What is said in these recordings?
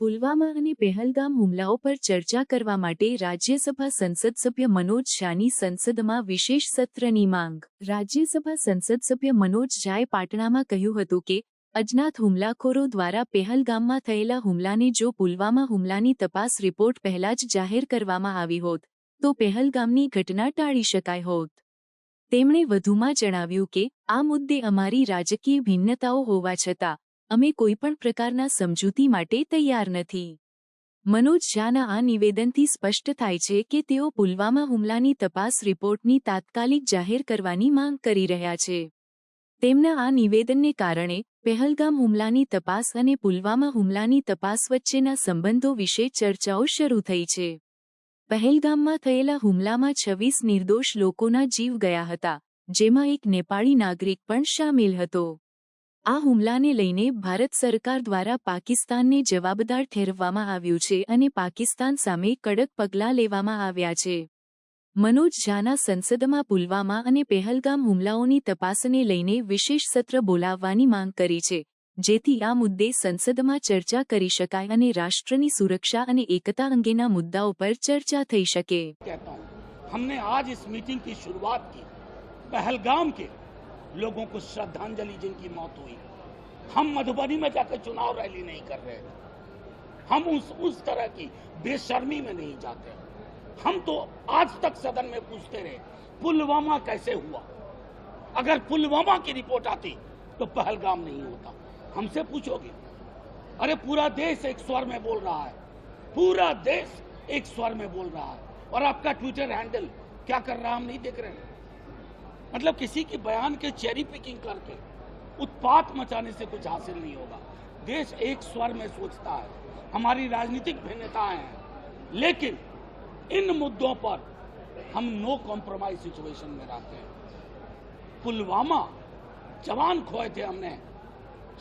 પુલવામા અને પહેલગામ હુમલાઓ પર ચર્ચા કરવા માટે રાજ્યસભા સંસદ સભ્ય મનોજ ઝાની સંસદમાં વિશેષ સત્રની માંગ. રાજ્યસભા સંસદ સભ્ય મનોજ ઝાએ પાટણામાં કહ્યું હતું કે અજ્ઞાત હુમલાખોરો દ્વારા પહેલગામમાં થયેલા હુમલાને જો પુલવામા હુમલાની તપાસ રિપોર્ટ પહેલા જ જાહેર કરવામાં આવી હોત, તો પહેલગામની ઘટના ટાળી શકાય હોત. તેમણે વધુમાં જણાવ્યું કે, આ મુદ્દે અમારી રાજકીય ભિન્નતાઓ હોવા છતાં અમે કોઈપણ પ્રકારના સમજૂતી માટે તૈયાર નથી. મનોજ ઝાના આ નિવેદનથી સ્પષ્ટ થાય છે કે તેઓ પુલવામા હુમલાની તપાસ રિપોર્ટની તાત્કાલિક જાહેર કરવાની માંગ કરી રહ્યા છે. તેમના આ નિવેદનને કારણે પહેલગામ હુમલાની તપાસ અને પુલવામા હુમલાની તપાસ વચ્ચેના સંબંધો વિશે ચર્ચાઓ શરૂ થઈ છે. પહેલગામમાં થયેલા હુમલામાં છવ્વીસ નિર્દોષ લોકોના જીવ ગયા હતા, જેમાં એક નેપાળી નાગરિક પણ સામેલ હતો. આ હુમલાને લઈને ભારત સરકાર દ્વારા પાકિસ્તાનને જવાબદાર ઠેરવવામાં આવ્યું છે અને પાકિસ્તાન સામે કડક પગલાં લેવામાં આવ્યા છે મનોજ ઝાના સંસદમાં પુલવામા અને પહેલગામ હુમલાઓની તપાસને લઈને વિશેષ સત્ર બોલાવવાની માંગ કરી છે જેથી આ મુદ્દે સંસદમાં ચર્ચા કરી શકાય અને રાષ્ટ્રની સુરક્ષા અને એકતા અંગેના મુદ્દાઓ પર ચર્ચા થઈ શકે कहता हूँ हमने आज इस मीटिंग की शुरुआत की पहलगाम के लोगों को श्रद्धांजलि जिनकी मौत हुई। हम मधुबनी में जाकर चुनाव रैली नहीं कर रहे हम उस उस तरह की बेशर्मी में नहीं जाते। हम तो आज तक सदन में पूछते रहे, पुलवामा कैसे हुआ? अगर पुलवामा की रिपोर्ट आती तो पहलगाम नहीं होता। हमसे पूछोगे, अरे पूरा देश एक स्वर में बोल रहा है। पूरा देश एक स्वर में बोल रहा है। और आपका ट्विटर हैंडल क्या कर रहा हम नहीं देख रहे हैं। मतलब किसी की बयान के चेरी पिकिंग करके उत्पात मचाने से कुछ हासिल नहीं होगा। देश एक स्वर में सोचता है। हमारी राजनीतिक भिन्नताएँ हैं। लेकिन इन मुद्दों पर हम नो कॉम्प्रोमाइज सिचुएशन में रहते हैं। पुलवामा जवान खोए थे हमने।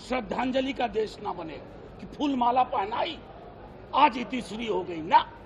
श्रद्धांजलि का देश ना बने। कि फूल माला पहनाई, आज इतिश्री हो गई। ना।